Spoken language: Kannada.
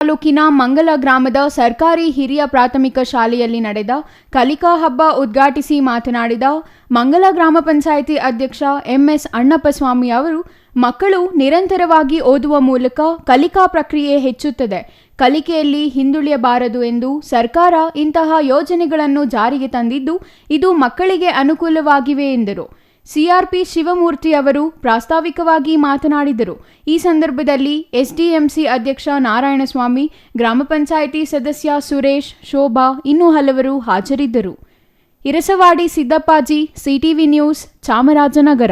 ತಾಲೂಕಿನ ಮಂಗಲ ಗ್ರಾಮದ ಸರ್ಕಾರಿ ಹಿರಿಯ ಪ್ರಾಥಮಿಕ ಶಾಲೆಯಲ್ಲಿ ನಡೆದ ಕಲಿಕಾ ಹಬ್ಬ ಉದ್ಘಾಟಿಸಿ ಮಾತನಾಡಿದ ಮಂಗಲ ಗ್ರಾಮ ಪಂಚಾಯಿತಿ ಅಧ್ಯಕ್ಷ ಎಂಎಸ್ ಅಣ್ಣಪ್ಪಸ್ವಾಮಿ ಅವರು, ಮಕ್ಕಳು ನಿರಂತರವಾಗಿ ಓದುವ ಮೂಲಕ ಕಲಿಕಾ ಪ್ರಕ್ರಿಯೆ ಹೆಚ್ಚುತ್ತದೆ, ಕಲಿಕೆಯಲ್ಲಿ ಹಿಂದುಳಿಯಬಾರದು ಎಂದು ಸರ್ಕಾರ ಇಂತಹ ಯೋಜನೆಗಳನ್ನು ಜಾರಿಗೆ ತಂದಿದ್ದು, ಇದು ಮಕ್ಕಳಿಗೆ ಅನುಕೂಲವಾಗಿವೆ ಎಂದರು. ಸಿಆರ್ಪಿ ಶಿವಮೂರ್ತಿ ಅವರು ಪ್ರಾಸ್ತಾವಿಕವಾಗಿ ಮಾತನಾಡಿದರು. ಈ ಸಂದರ್ಭದಲ್ಲಿ ಎಸ್ಡಿಎಂಸಿ ಅಧ್ಯಕ್ಷ ನಾರಾಯಣಸ್ವಾಮಿ, ಗ್ರಾಮ ಪಂಚಾಯಿತಿ ಸದಸ್ಯ ಸುರೇಶ್, ಶೋಭಾ ಇನ್ನೂ ಹಲವರು ಹಾಜರಿದ್ದರು. Irasavadi Siddappaji, CTV news, Chamarajanagar.